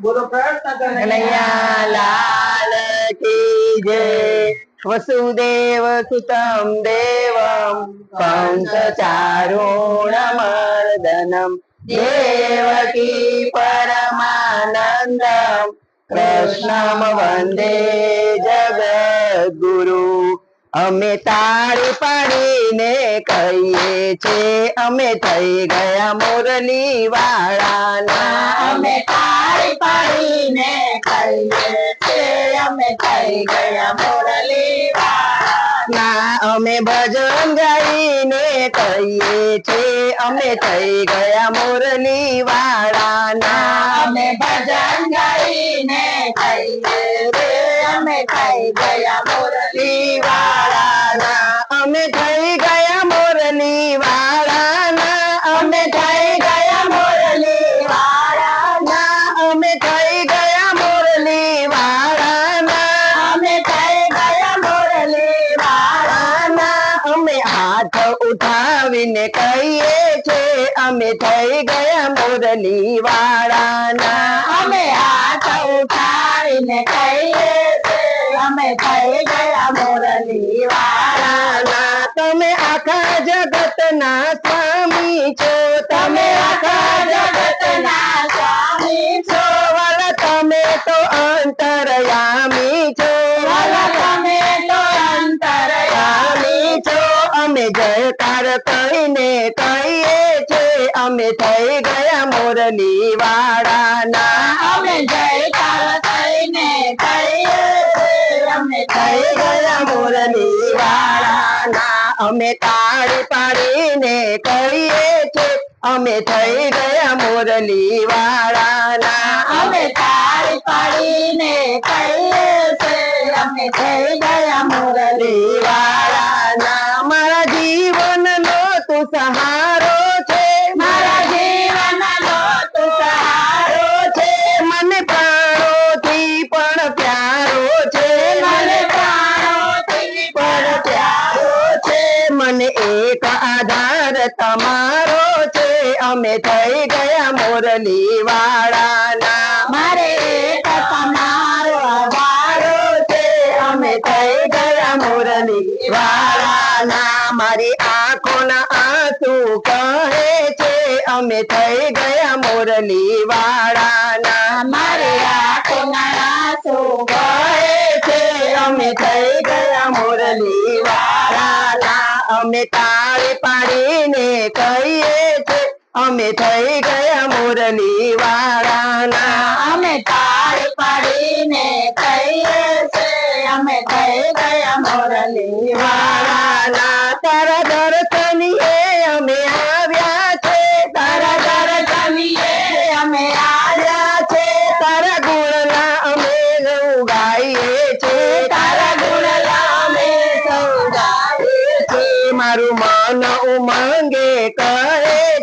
બોલો કૃષ્ણ કનૈયા લાલ કી જય. વસુદેવ સુતમ દેવમ. કંસ ચારુણમર્દનમ દેવકી પરમાનંદમ. કૃષ્ણમ વંદે જગદગુરુ. અમે તાળી પાડીને કહીએ છે અમે થઈ ગયા મોરલી વાળાના. અમે તાળી પાડીને કહીએ છે અમે થઈ ગયા મુરલી ના અમે ભજન ગાઈને કહીએ છે અમે થઈ ગયા મોરલી વાળાના. અમે ભજન ગાઈને કહીએ અમે થઈ ગયા મુરલી વાળાના અમે થઈ ગયા મુરલી વાળાના અમે થઈ ગયા મુરલી વાળાના અમે થઈ ગયા મુરલી વાળાના અમે થઈ ગયા મુરલી વાળાના અમે હાથ ઉઠાવીને કહીએ છે અમે થઈ ગયા મુરલી વાળાના અમે હાથ ઉઠાવીને કહીએ છે અમે થઈ ગયા મુરલી વાળાના તમે આખા જગતના સ્વામી છો તમે આખા જગતના સ્વામી છો વાલા તમે તો અંતરયામી છો વાલા તમે તો અંતરયામી સ્વામી છો અમે જયકાર કહીને કહીએ છે અમે થઈ ગયા મુરલી વાળાના અમે જયકાર થઈને કહીએ છે અમે થઈ ગયા મોરની વાળાના. અમે તાળી પાડીને કહીએ છે અમે થઈ ગયા મોરલી વાળાના. અમે તાળી પાડીને કહીએ છે અમે થઈ ગયા મોરલી વાળાના. મારા જીવનનો તું સહારો તમારો છે અમે થઈ ગયા મોરલી વાળાના મારે તમારો છે અમે થઈ ગયા મોરલી વાળાના મારી આંખોના આંસુ કહે છે અમે થઈ ગયા મોરલી વાળાના મારે આંખોના આંસુ કહે છે અમે થઈ ગયા મુરલી અમે તાળી પાડીને કહીએ છે અમે થઈ ગયા મુરલી વાળાના. અમે તાળી પાડીને કહીએ છે અમે થઈ ગયા મુરલી વાળાના. તારા દર્શનીએ મન ઉમંગે કહે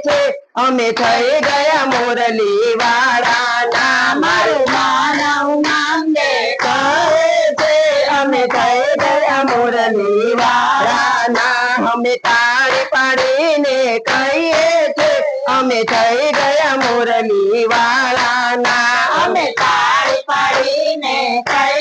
છે. અમે થઈ ગયા મુરલી વાળાના. મારું માનવ ઉમંગે કહે છે. અમે થઈ ગયા મુરલી વાળાના. અમે તાળી પાડીને કહીએ છે. અમે થઈ ગયા મુરલી વાળાના. અમે તાળી પાડીને કહીએ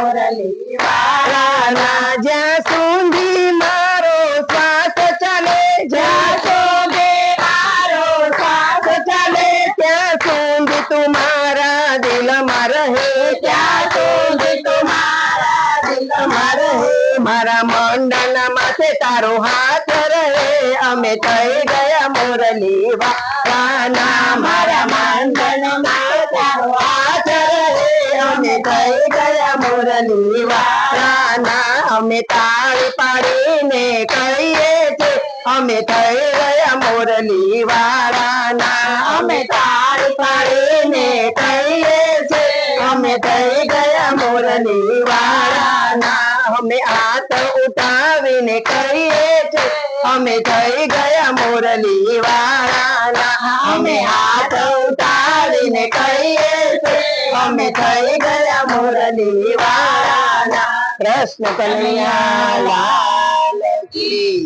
ગયા મુરલી વાળાના જ્યાં સુધી મારો શ્વાસ ચાલે જ્યાં સુધી મારો શ્વાસ ચાલે ત્યાં સુધી તું મારા દિલમાં રહે ત્યાં સુધી તું મારા દિલમાં રહે મારા મંડળ માથે તારો હાથ રહે અમે થઈ ગયા મુરલી વાળાના મારા મંડળ માથે તારો હાથ અમે થઈ ગયા મુરલી વાળાના અમે તાળી પાડીને કહીએ છે અમે થઈ ગયા મુરલી વાળાના અમે તાળી પાડીને કહીએ છે અમે થઈ ગયા મુરલી વાળાના અમે હાથ ઉઠાવીને કહીએ છે અમે થઈ ગયા મુરલી વાળાના અમે હાથ ઉઠાવીને કહીએ અમે થઈ ગયા મુરલી વાળાના કૃષ્ણ કનૈયા લાલ કી